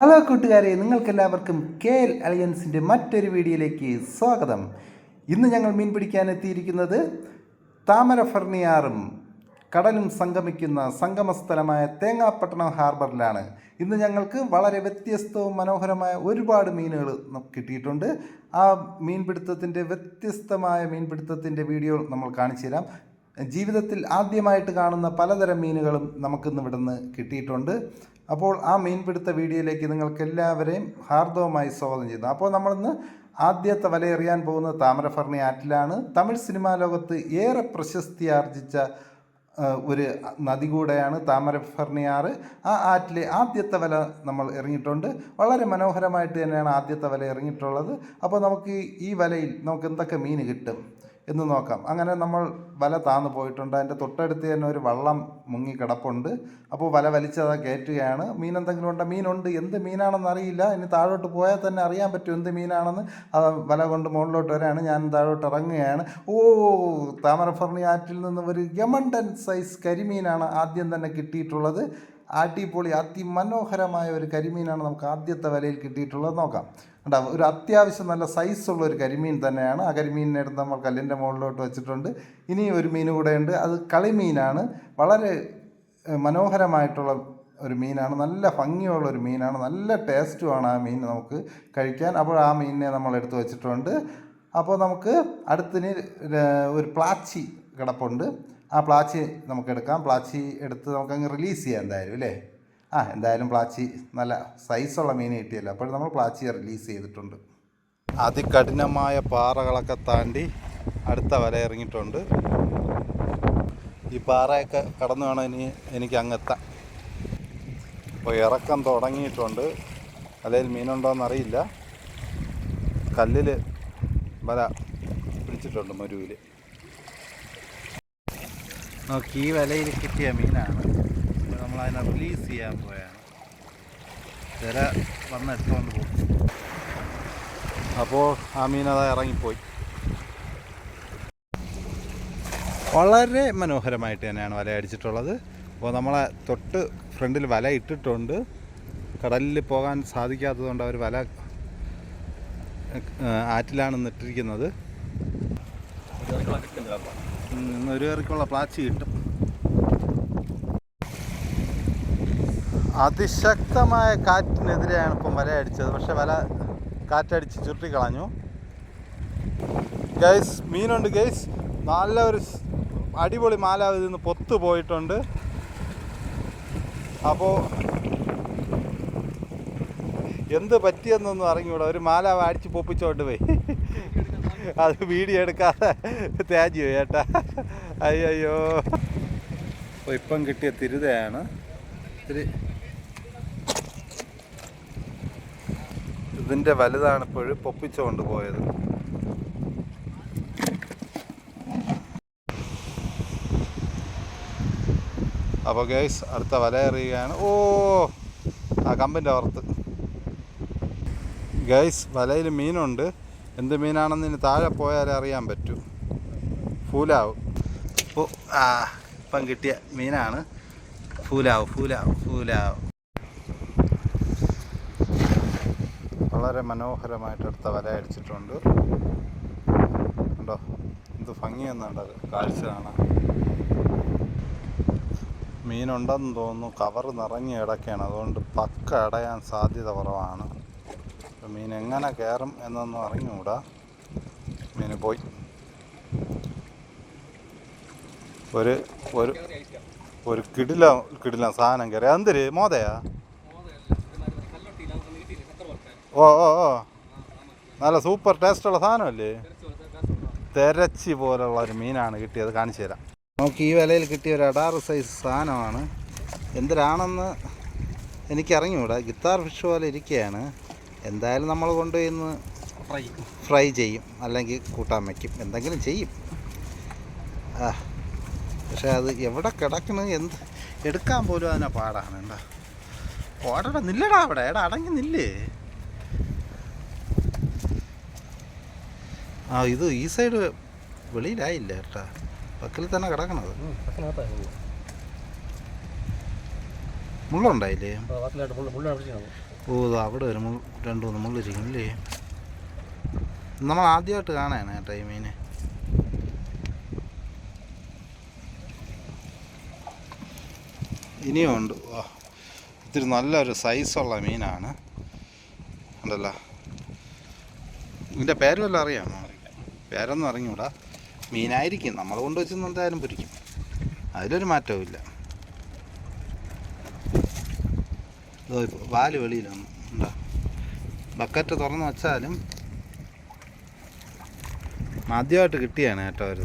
Hello കൂട്ടുകാരെ നിങ്ങൾക്കെല്ലാവർക്കും K L അലയൻസിന്റെ മറ്റൊരു വീഡിയോയിലേക്ക് സ്വാഗതം. ഇന്ന് ഞങ്ങൾ മീൻ പിടിക്കാൻ എത്തിയിരിക്കുന്നത് താമര ഫർണിയാറും കടലും സംഗമിക്കുന്ന സംഗമസ്ഥലമായ തേങ്ങാപ്പട്ടണം ഹാർബറിലാണ്. ഇന്ന് ഞങ്ങൾക്ക് വളരെ വ്യത്യസ്തവും മനോഹരമായ ഒരുപാട് മീനുകൾ കിട്ടിയിട്ടുണ്ട്. ആ മീൻപിടുത്തത്തിന്റെ വ്യത്യസ്തമായ മീൻപിടുത്തത്തിന്റെ വീഡിയോ നമ്മൾ കാണിച്ചു തരാം ജീവിതത്തിൽ ആദ്യമായിട്ട് കാണുന്ന പലതരം മീനുകളും നമുക്കിന്ന് ഇവിടുന്ന് കിട്ടിയിട്ടുണ്ട്. അപ്പോൾ ആ മീൻപിടുത്ത വീഡിയോയിലേക്ക് നിങ്ങൾക്ക് എല്ലാവരെയും ഹാർദവമായി സ്വാഗതം ചെയ്യുന്നു. അപ്പോൾ നമ്മളിന്ന് ആദ്യത്തെ വലയെറിയാൻ പോകുന്നത് താമരഫർണി ആറ്റിലാണ്. തമിഴ് സിനിമാ ലോകത്ത് ഏറെ പ്രശസ്തി ആർജിച്ച ഒരു നദി കൂടെയാണ് താമരഫർണിയാറ് ആ ആറ്റിലെ ആദ്യത്തെ വല നമ്മൾ ഇറങ്ങിയിട്ടുണ്ട് വളരെ മനോഹരമായിട്ട് തന്നെയാണ് ആദ്യത്തെ വല ഇറങ്ങിയിട്ടുള്ളത് അപ്പോൾ നമുക്ക് ഈ വലയിൽ നമുക്ക് എന്തൊക്കെ മീൻ കിട്ടും? എന്ന് നോക്കാം. അങ്ങനെ നമ്മൾ വല താന്ന് പോയിട്ടുണ്ട്. അതിന്റെ തൊട്ടടുത്ത് തന്നെ ഒരു വള്ളം മുങ്ങി കിടപ്പുണ്ട്. അപ്പോൾ വല വലിച്ചത് കയറ്റുകയാണ്. മീൻ എന്തെങ്കിലും ഉണ്ടോ? മീനുണ്ട്. എന്ത് മീനാണെന്ന് അറിയില്ല. ഇനി താഴോട്ട് പോയാൽ തന്നെ അറിയാൻ പറ്റും എന്ത് മീനാണെന്ന്. അത് വല കൊണ്ട് മുകളിലോട്ട് വരാണ്. ഞാൻ താഴോട്ട് ഇറങ്ങുകയാണ്. ഓ താമരഫർണി ആറ്റിൽ നിന്ന് ഒരു യമണ്ടൻ സൈസ് കരിമീനാണ് ആദ്യം തന്നെ കിട്ടിയിട്ടുള്ളത്. അടിപൊളി അതിമനോഹരമായ ഒരു കരിമീനാണ് നമുക്ക് ആദ്യത്തെ വലയിൽ കിട്ടിയിട്ടുള്ളത്. നോക്കാം. കണ്ടോ ഒരു അത്യാവശ്യം നല്ല സൈസുള്ള ഒരു കരിമീൻ തന്നെയാണ്. ആ കരിമീനിനെ എടുത്ത് നമ്മൾ കല്ലിന്റെ മുകളിലോട്ട് വെച്ചിട്ടുണ്ട്. ഇനി ഒരു മീൻ കൂടെ ഉണ്ട്. അത് കളിമീനാണ്. വളരെ മനോഹരമായിട്ടുള്ള ഒരു മീനാണ്. നല്ല ഭംഗിയുള്ള ഒരു മീനാണ്. നല്ല ടേസ്റ്റുമാണ് ആ മീൻ നമുക്ക് കഴിക്കാൻ. അപ്പോൾ ആ മീനിനെ നമ്മൾ എടുത്തു വെച്ചിട്ടുണ്ട്. അപ്പോൾ നമുക്ക് അടുത്തിന് ഒരു പ്ലാച്ചി കിടപ്പുണ്ട്. ആ പ്ലാച്ചി നമുക്ക് എടുക്കാം. പ്ലാച്ചി എടുത്ത് നമുക്കങ്ങ് റിലീസ് ചെയ്യാം എന്തായാലും അല്ലേ? ആ എന്തായാലും പ്ലാച്ചി നല്ല സൈസുള്ള മീൻ കിട്ടിയല്ലോ. അപ്പോൾ നമ്മൾ പ്ലാച്ചി റിലീസ് ചെയ്തിട്ടുണ്ട്. അതികഠിനമായ പാറകളൊക്കെ താണ്ടി അടുത്ത വല ഇറങ്ങിയിട്ടുണ്ട്. ഈ പാറയൊക്കെ കടന്നു വേണം ഇനി എനിക്ക് അങ്ങെത്താം അപ്പോൾ ഇറക്കം തുടങ്ങിയിട്ടുണ്ട്. അല്ലെങ്കിൽ മീനുണ്ടോയെന്ന് അറിയില്ല. കല്ലിൽ വല പിടിച്ചിട്ടുണ്ട് മരുവിൽ നോക്കി ഈ വലയിൽ കിട്ടിയ മീനാണ്. നമ്മൾ അതിനെ റിലീസ് ചെയ്യാൻ പോയാണ്. തിര വന്ന് എടുത്തുകൊണ്ട് പോകും? അപ്പോൾ ആ മീൻ അതാ ഇറങ്ങിപ്പോയി. വളരെ മനോഹരമായിട്ട് തന്നെയാണ് വല അടിച്ചിട്ടുള്ളത്. അപ്പോൾ നമ്മളെ തൊട്ട് ഫ്രണ്ടിൽ വല ഇട്ടിട്ടുണ്ട്. കടലിൽ പോകാൻ സാധിക്കാത്തതുകൊണ്ട് അവർ വല ആറ്റിലാണ് നിട്ടിരിക്കുന്നത്. ഒരു പേർക്കുള്ള പ്ലാച്ചി കിട്ടും. അതിശക്തമായ കാറ്റിനെതിരെയാണ് ഇപ്പം വല അടിച്ചത്. പക്ഷെ വല കാറ്റടിച്ച് ചുരുട്ടിക്കളഞ്ഞു. ഗൈസ് മീനുണ്ട് ഗൈസ്. നല്ല ഒരു അടിപൊളി മാല നിന്ന് പൊത്തു പോയിട്ടുണ്ട്. അപ്പോൾ എന്ത് പറ്റിയെന്നൊന്നും അറിഞ്ഞൂടാ ഒരു മാല അടിച്ച് പൊപ്പിച്ചോണ്ട് പോയി. അത് വീഡിയോ എടുക്കാതെ തേജ് ചേട്ടാ അയ്യോ അപ്പോൾ ഇപ്പം കിട്ടിയ തിരുതയാണ്. ഇതിന്റെ വലുതാണ് ഇപ്പോഴും പൊപ്പിച്ചുകൊണ്ട് പോയത്. അപ്പോൾ ഗൈസ് അടുത്ത വല എറിയുകയാണ്. ഓ ആ കമ്പിന്റെ ഓർത്ത് ഗൈസ് വലയിൽ മീനുണ്ട്. എന്ത് മീനാണെന്ന് ഇനി താഴെ പോയാലേ അറിയാൻ പറ്റൂ. ഫൂലാവും. ഓ ആ ഇപ്പം കിട്ടിയ മീനാണ്. ഫൂലാവ് ഫൂലാവ് ഫൂലാവ്. വളരെ മനോഹരമായിട്ട് എടുത്ത വല അടിച്ചിട്ടുണ്ട്. ഉണ്ടോ എന്ത് ഭംഗിയെന്നുണ്ടത് കാഴ്ച കാണാൻ. മീനുണ്ടെന്ന് തോന്നുന്നു കവർ നിറഞ്ഞ് കിടക്കുകയാണ്. അതുകൊണ്ട് പക്ക അടയാൻ സാധ്യത കുറവാണ്. മീൻ എങ്ങനെ കയറും എന്നൊന്നും അറിഞ്ഞുകൂടാ. മീൻ പോയി. ഒരു ഒരു ഒരു കിടില കിടില സാധനം കയറി. എന്തിര് മോതയാ? ഓ ഓ ഓ. നല്ല സൂപ്പർ ടേസ്റ്റ് ടേസ്റ്റുള്ള സാധനമല്ലേ? തെരച്ചി പോലുള്ള ഒരു മീനാണ് കിട്ടിയത്. കാണിച്ചു തരാം. നമുക്ക് ഈ വിലയിൽ കിട്ടിയ ഒരു അടാറ് സൈസ് സാധനമാണ്. എന്തിനാണെന്ന് എനിക്കറിഞ്ഞൂടാ. ഗിത്താർ ഫിഷ് പോലെ ഇരിക്കുകയാണ് എന്തായാലും നമ്മൾ കൊണ്ടുപോയി ഇന്ന് ഫ്രൈ. ഫ്രൈ ചെയ്യും. അല്ലെങ്കിൽ കൂട്ടാൻ വയ്ക്കും എന്തെങ്കിലും ചെയ്യും. ആ പക്ഷേ അത് എവിടെ കിടക്കണ്? എന്ത്? എടുക്കാൻ പോലും അതിനെ പാടാണ്. എന്താ? ഓടടാ നില്ലടാ അവിടെ. എടാ അടങ്ങി നില്ലേ. ആ ഇത് ഈ സൈഡ് വെളിയിലായില്ല ഏട്ടാ പക്കൽ തന്നെ കിടക്കണത്. മുള്ളുണ്ടായില്ലേ? ഓ ഇത് അവിടെ ഒരു മുള്ള രണ്ട് മൂന്ന് മുള്ളിരിക്കുന്നില്ലേ നമ്മൾ ആദ്യമായിട്ട് കാണാനാണ് ഏട്ടാ ഈ മീന് ഇനിയും ഉണ്ട്. ഇത്തിരി നല്ലൊരു സൈസുള്ള മീനാണ്. ഉണ്ടല്ലോ. ഇതിന്റെ പേര് വല്ലതും അറിയാമോ? പേരൊന്നും അറിഞ്ഞൂടാ. മീനായിരിക്കും. നമ്മൾ കൊണ്ടുവച്ചെന്ന് എന്തായാലും പൊരിക്കും. അതിലൊരു മാറ്റവും ഇല്ല. വാൽ വെളിയിലാണ്. ഉണ്ടോ? ബക്കറ്റ് തുറന്ന് വെച്ചാലും ആദ്യമായിട്ട് കിട്ടിയാണ് കേട്ടോ ഒരു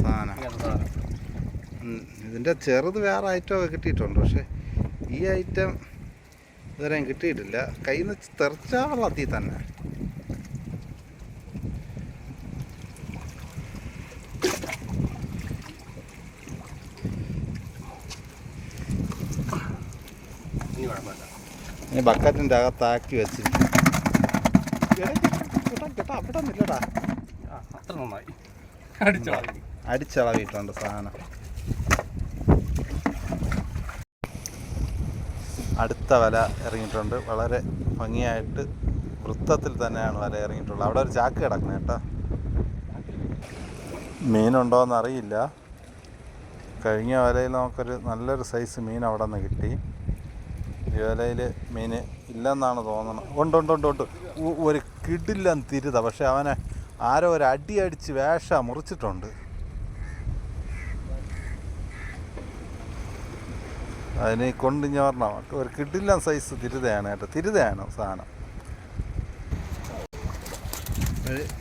സാധനം. ഇതിന്റെ ചെറുത് വേറെ ഐറ്റം ഒക്കെ കിട്ടിയിട്ടുണ്ട്. പക്ഷേ ഈ ഐറ്റം ഇതുവരെയും കിട്ടിയിട്ടില്ല. കയ്യിൽ നിന്ന് തെറിച്ചാ വെള്ളത്തിൽ തന്നെ ഇനി കുഴപ്പമില്ല ഈ ബക്കറ്റിന്റെ അകത്താക്കി വെച്ചിരിക്കും അവിടെ അത്ര നന്നായി. അടിച്ചോ അടിച്ചളവിട്ടുണ്ട് സാധനം. അടുത്ത വല ഇറങ്ങിയിട്ടുണ്ട്. വളരെ ഭംഗിയായിട്ട് വൃത്തത്തിൽ തന്നെയാണ് വല ഇറങ്ങിയിട്ടുള്ളത്. അവിടെ ഒരു ചാക്ക് കിടക്കുന്നത് കേട്ടോ. മീനുണ്ടോയെന്നറിയില്ല കഴിഞ്ഞ വലയിൽ നമുക്കൊരു നല്ലൊരു സൈസ് മീൻ അവിടെ നിന്ന് കിട്ടി. ഈ വലയിൽ മീൻ ഇല്ലെന്നാണ് തോന്നുന്നത് ഉണ്ട് ഉണ്ട് ഉണ്ട് ഉണ്ട്. ഒരു കിടില്ലൻ തിരുത. പക്ഷെ അവനെ ആരോ ഒരു അടി അടിച്ച് വേഷ മുറിച്ചിട്ടുണ്ട്. അതിനെ കൊണ്ട് ഞാൻ പറഞ്ഞ ഒരു കിടിലൻ സൈസ് തിരുതയാണ് കേട്ടോ. തിരുതയാണ് സാധനം.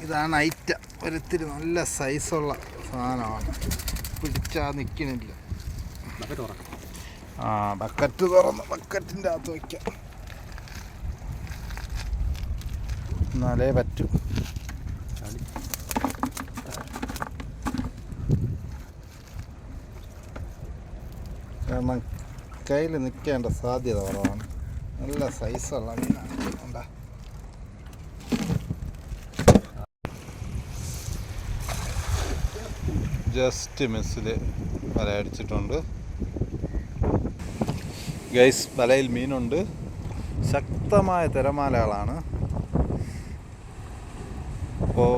ഇതാണ് ഐറ്റ ഒരിത്തിരി നല്ല സൈസുള്ള സാധനമാണ്. പിടിച്ചാൽ നിൽക്കണില്ല ആ ബക്കറ്റ് തുറന്ന് ബക്കറ്റിന്റെ അകത്ത് വയ്ക്കാം എന്നാലേ പറ്റൂ. കാരണം കയ്യിൽ നിൽക്കേണ്ട സാധ്യത കുറവാണ്. നല്ല സൈസുള്ള മീനാണ്. ഉണ്ടാ ജസ്റ്റ് മിസ്സിൽ വല അടിച്ചിട്ടുണ്ട്. ഗൈസ് വലയിൽ മീനുണ്ട്. ശക്തമായ തിരമാലകളാണ്. അപ്പോൾ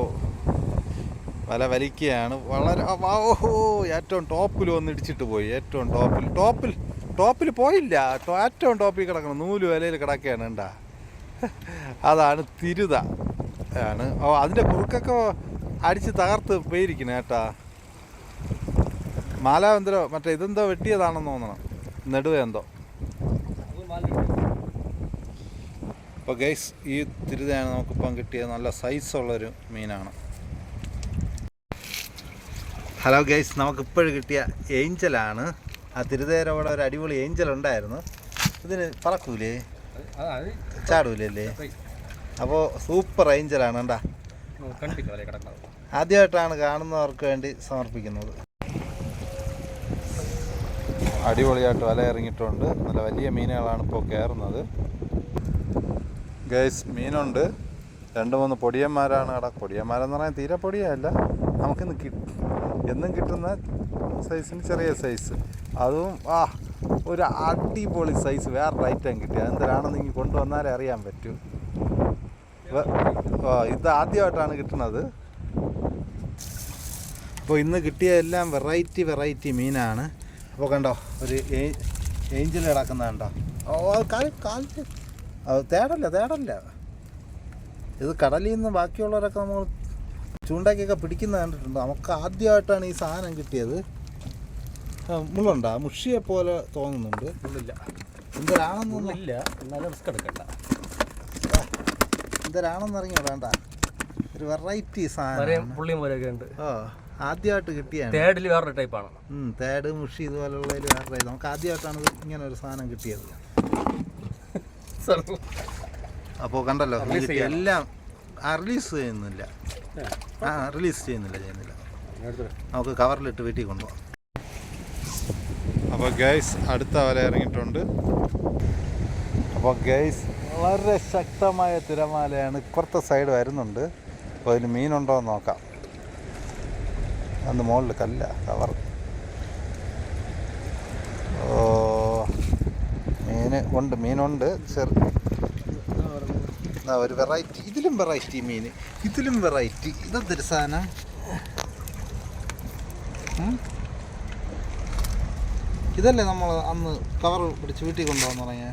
വല വലിക്കുകയാണ്. വളരെ ഓഹോ ഏറ്റവും ടോപ്പിൽ വന്നിടിച്ചിട്ട് പോയി. ഏറ്റവും ടോപ്പിൽ ടോപ്പിൽ ടോപ്പിൽ പോയില്ല. ഏറ്റവും ടോപ്പിൽ കിടക്കണം. നൂൽ വലയിൽ കിടക്കുകയാണ് ഉണ്ടാ അതാണ് തിരുത. ആണ്. ഓ അതിന്റെ കുറുക്കൊക്കെ അടിച്ച് തകർത്ത് പോയിരിക്കണേ കേട്ടാ. മാലാവെന്തരോ മറ്റേ ഇതെന്തോ വെട്ടിയതാണെന്ന് തോന്നണം. നെടുവ എന്തോ അപ്പോൾ ഗൈസ് ഈ തിരുതയാണ് നമുക്കിപ്പം കിട്ടിയത് നല്ല സൈസുള്ളൊരു മീനാണ്. ഹലോ ഗൈസ് നമുക്കിപ്പോഴും കിട്ടിയ ഏഞ്ചലാണ്. ആ തിരുതേരവിടെ ഒരു അടിപൊളി ഏഞ്ചൽ ഉണ്ടായിരുന്നു ഇതിന് പറക്കൂലേ? ചാടൂലല്ലേ ചാടൂലേ അപ്പോൾ സൂപ്പർ ഏഞ്ചലാണ് കണ്ടാ. ആദ്യമായിട്ടാണ് കാണുന്നവർക്ക് വേണ്ടി സമർപ്പിക്കുന്നത്. അടിപൊളിയായിട്ട് വല ഇറങ്ങിയിട്ടുണ്ട് നല്ല വലിയ മീനുകളാണ് ഇപ്പോൾ കയറുന്നത്. ഗൈസ് മീനുണ്ട്. രണ്ട് മൂന്ന് പൊടിയന്മാരാണ് കട പൊടിയന്മാരെന്ന് പറഞ്ഞാൽ തീരെ പൊടിയല്ല. നമുക്കിന്ന് കിട്ടും എന്നും കിട്ടുന്ന സൈസിന് ചെറിയ സൈസ് അതും ആ ഒരു അടിപൊളി സൈസ് വേറെ ഐറ്റം കിട്ടി. എന്തിനാണെന്ന് ഇങ്ങനെ കൊണ്ടുവന്നാലേ അറിയാൻ പറ്റൂ. ഇത് ആദ്യമായിട്ടാണ് കിട്ടുന്നത്. അപ്പോൾ ഇന്ന് കിട്ടിയ എല്ലാം വെറൈറ്റി വെറൈറ്റി മീനാണ്. അപ്പോൾ കണ്ടോ ഒരു ഏഞ്ചൽ കിടക്കുന്ന കണ്ടോ. ഓ കാൽ കാൽ അത് തേടല്ല തേടല്ല. ഇത് കടലിൽ നിന്ന് ബാക്കിയുള്ളവരൊക്കെ നമ്മൾ ചൂണ്ടയ്ക്കൊക്കെ പിടിക്കുന്ന കണ്ടിട്ടുണ്ട്. നമുക്ക് ആദ്യമായിട്ടാണ് ഈ സാധനം കിട്ടിയത്. മുള്ളുണ്ടാ? മുഷിയെ പോലെ തോന്നുന്നുണ്ട്. മുള്ളില്ല. എന്തൊരാണെന്നൊന്നുമില്ല എന്നാലും റിസ്ക് എടുക്കണ്ട. എന്തരാണെന്നറിഞ്ഞോ വേണ്ട. ഒരു വെറൈറ്റി സാധനം. പുള്ളി പോലെയൊക്കെ ഉണ്ട്. ഓ ആദ്യമായിട്ട് കിട്ടിയാണ്. തേടിൽ വേറൊരു ടൈപ്പാണ് തേട് മുഷി ഇതുപോലെയുള്ളതിൽ വേറെ. നമുക്ക് ആദ്യമായിട്ടാണ് ഇങ്ങനെ ഒരു സാധനം കിട്ടിയത്. അപ്പോൾ കണ്ടല്ലോ. എല്ലാം ആ റിലീസ് ചെയ്യുന്നില്ല. ആ റിലീസ് ചെയ്യുന്നില്ല ചെയ്യുന്നില്ല. നമുക്ക് കവറിലിട്ട് വീട്ടിൽ കൊണ്ടുപോകാം അപ്പോൾ ഗൈസ് അടുത്ത വല ഇറങ്ങിയിട്ടുണ്ട്. അപ്പോൾ ഗൈസ് വളരെ ശക്തമായ തിരമാലയാണ് ഇപ്പുറത്തെ സൈഡ് വരുന്നുണ്ട്. അപ്പോൾ അതിൽ മീനുണ്ടോ എന്ന് നോക്കാം. അന്ന് മുകളിൽ കല്ല കവർ. മീന് ഉണ്ട് മീനുണ്ട്. ചെറു ഒരു വെറൈറ്റി ഇതിലും വെറൈറ്റി മീൻ ഇതിലും വെറൈറ്റി ഇതെന്തൊരു സാധനം? ഇതല്ലേ നമ്മൾ അന്ന് കവർ പിടിച്ച് വീട്ടിൽ കൊണ്ടുപോകാന്ന് പറയാ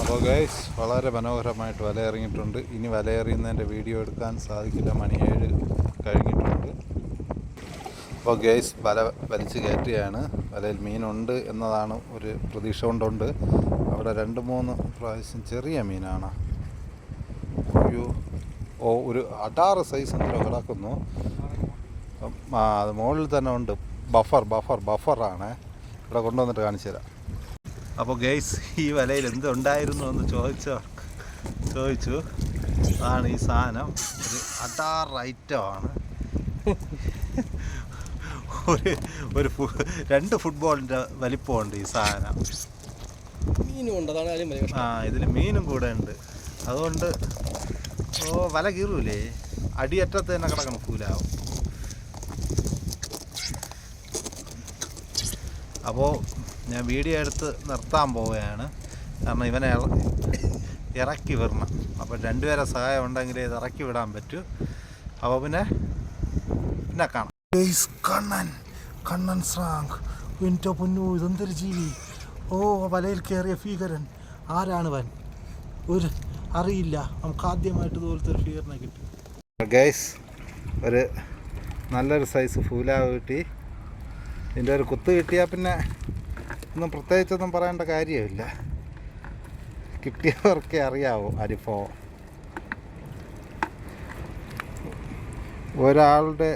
അപ്പോൾ ഗൈസ് വളരെ മനോഹരമായിട്ട് വല ഇറങ്ങിയിട്ടുണ്ട് ഇനി വല എറിയുന്നതിന്റെ വീഡിയോ എടുക്കാൻ സാധിക്കില്ല. മണി ഏഴ് കഴിഞ്ഞിട്ടുണ്ട്. അപ്പോൾ ഗൈസ് വല വലിച്ച് കയറ്റുകയാണ്. വലയിൽ മീനുണ്ട് എന്നതാണ് ഒരു പ്രതീക്ഷ കൊണ്ടുണ്ട്. അവിടെ രണ്ട് മൂന്ന് പ്രാവശ്യം ചെറിയ മീനാണ്. ഒരു ഓ ഒരു അടാറ് സൈസ് എന്തോ കിടക്കുന്നു. അത് മുകളിൽ തന്നെ ഉണ്ട്. ബഫർ ബഫർ ബഫറാണ് ഇവിടെ കൊണ്ടുവന്നിട്ട് കാണിച്ചു തരാം. അപ്പോൾ ഗെയ്സ് ഈ വലയിൽ എന്തുണ്ടായിരുന്നു എന്ന് ചോദിച്ചോ? ചോദിച്ചു. അതാണ് ഈ സാധനം. ഒരു അടാർ ഐറ്റമാണ് ഒരു ഒരു രണ്ട് ഫുട്ബോളിന്റെ വലിപ്പമുണ്ട് ഈ സാധനം. ആ ഇതിൽ മീനും കൂടെ ഉണ്ട്. അതുകൊണ്ട് ഓ വല കീറൂലേ? അടിയറ്റത്ത് തന്നെ കിടക്കണം കൂലാവും അപ്പോൾ ഞാൻ വീഡിയോ എടുത്ത് നിർത്താൻ പോവുകയാണ്. കാരണം ഇവനെ ഇറക്കി വിടണം. അപ്പോൾ രണ്ടുപേരെ സഹായം ഉണ്ടെങ്കിലേ ഇത് ഇറക്കി വിടാൻ പറ്റൂ. അപ്പോൾ പിന്നെ പിന്നെ കാണാം. കണ്ണൻ കണ്ണൻ സ്രാങ്ക് എന്റെ പൊന്നു ഇതെന്തൊരു ജീവി ഓ വലയിൽ കയറിയ ഭീകരൻ. ആരാണ് വൻ ഒരു അറിയില്ല. നമുക്ക് ആദ്യമായിട്ട് ഇതുപോലത്തെ ഒരു ഫിഗറിനെ കിട്ടി. ഗൈസ് ഒരു നല്ലൊരു സൈസ് ഫൂലാവ് കിട്ടി. ഇതിന്റെ ഒരു കുത്ത് കിട്ടിയാൽ പിന്നെ ഒന്നും പ്രത്യേകിച്ചൊന്നും പറയേണ്ട കാര്യമില്ല. കിട്ടിയവർക്കേ അറിയാവോ അരിഫോ ഒരാളുടെ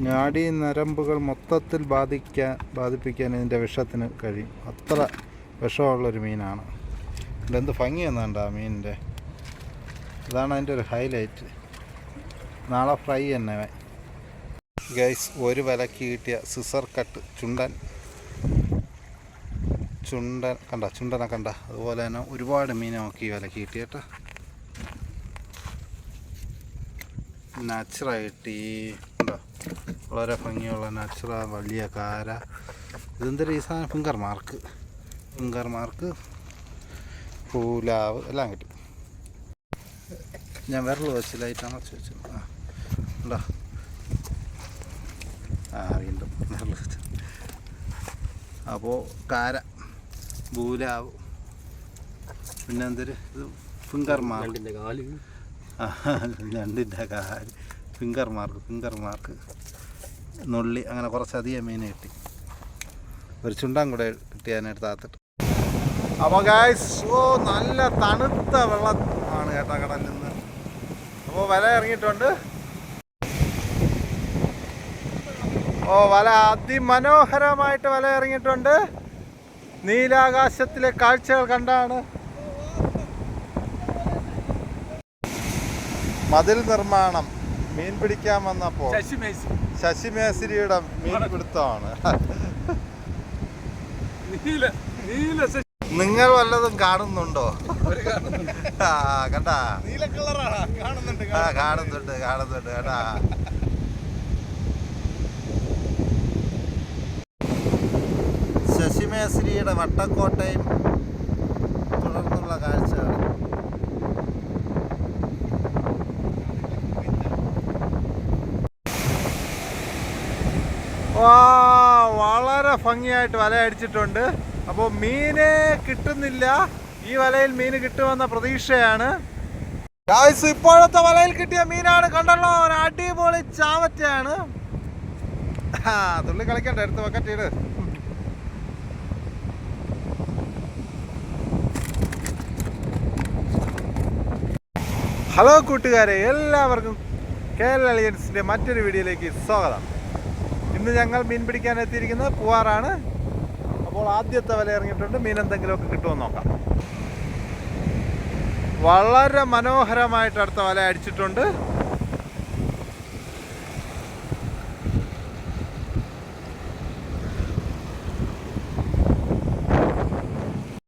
നാഡീ നരമ്പുകൾ മൊത്തത്തിൽ ബാധിക്കാൻ ബാധിപ്പിക്കാൻ ഇതിന്റെ വിഷത്തിന് കഴിയും അത്ര വിഷമുള്ളൊരു മീനാണ്. ഇതെന്ത് ഭംഗിയൊന്നുണ്ട് ആ മീനിന്റെ. ഇതാണ് അതിന്റെ ഒരു ഹൈലൈറ്റ്. നാളെ ഫ്രൈ തന്നെ ഗൈസ് ഒരു വിലക്ക് കിട്ടിയ സിസർ കട്ട് ചുണ്ടൻ. ചുണ്ടൻ കണ്ട ചുണ്ടനെ കണ്ട. അതുപോലെ തന്നെ ഒരുപാട് മീൻ നോക്കി ഈ വിലക്ക് കിട്ടി നാച്ചുറായിട്ട് ഉണ്ടോ വളരെ ഭംഗിയുള്ള നാച്ചുറ വലിയ കാര. ഇതെന്തൊരു ഈ സാധനം ഫിംഗർ മാർക്ക് ഫിംഗർ മാർക്ക് പൂലാവ് എല്ലാം കിട്ടി. ഞാൻ വിരൽ വെച്ച് ലൈറ്റ് അണച്ച് വെച്ചു ആ ഉണ്ടോ? ആ വീണ്ടും വിരൽ വെച്ച് അപ്പോൾ കാര പൂലാവ് പിന്നെ എന്തൊരു ഇത്? ഫിംഗർ മാർക്ക് രണ്ടിന്റെ കാൽ. ആ, രണ്ടിന്റെ കാൽ. ഫിംഗർ മാർക്ക് ഫിംഗർ മാർക്ക് നുള്ളി അങ്ങനെ കുറച്ചധികം മീൻ കിട്ടി. ഒരു ചുണ്ടാൻ കൂടെ കിട്ടി അതിനടുത്ത് താത്തിട്ട്. അപ്പോൾ ഗായ്സ് ഓ നല്ല തണുത്ത വെള്ളം ആണ് കേട്ടോ കടലിൽ നിന്ന്. അപ്പോൾ വല ഇറങ്ങിയിട്ടുണ്ട്. ഓ വല അതിമനോഹരമായിട്ട് വല ഇറങ്ങിയിട്ടുണ്ട്. നീലാകാശത്തിലെ കാഴ്ചകൾ കണ്ടാണ്. മതിൽ നിർമ്മാണം. മീൻ പിടിക്കാൻ വന്നപ്പോൾ ശശിമേശി ശശിമേശ്വരിയുടെ മീൻ പിടുത്തമാണ്. നിങ്ങൾ വല്ലതും കാണുന്നുണ്ടോ? ആ കണ്ടാ? നീല കളറാണ് കാണുന്നുണ്ട് ആ കാണുന്നുണ്ട്. കാണുന്നുണ്ട് കേട്ടാ ശശിമേശ്വരിയുടെ വട്ടക്കോട്ടയും തുടർന്നുള്ള കാഴ്ചകൾ വളരെ ഭംഗിയായിട്ട് വല അടിച്ചിട്ടുണ്ട്. അപ്പോൾ മീന് കിട്ടുന്നില്ല. ഈ വലയിൽ മീൻ കിട്ടുമെന്ന പ്രതീക്ഷയാണ്. ഗായ്സ് ഇപ്പോഴത്തെ വലയിൽ കിട്ടിയ മീനാണ് കണ്ടല്ലോ. ഒരു അടിപൊളി ചാവറ്റയാണ്. തുള്ളി കളിക്കണ്ട എടുത്ത് വക്കറ്റീട് ഹലോ കൂട്ടുകാരെ. എല്ലാവർക്കും കേരള അലിയൻസിന്റെ മറ്റൊരു വീഡിയോയിലേക്ക് സ്വാഗതം. ഇന്ന് ഞങ്ങൾ മീൻ പിടിക്കാൻ എത്തിയിരിക്കുന്നത് പൂവാറാണ്. അപ്പോൾ ആദ്യത്തെ വില ഇറങ്ങിയിട്ടുണ്ട്. മീൻ എന്തെങ്കിലുമൊക്കെ കിട്ടുമെന്ന് നോക്കാം. വളരെ മനോഹരമായിട്ട് അടുത്ത വല അടിച്ചിട്ടുണ്ട്.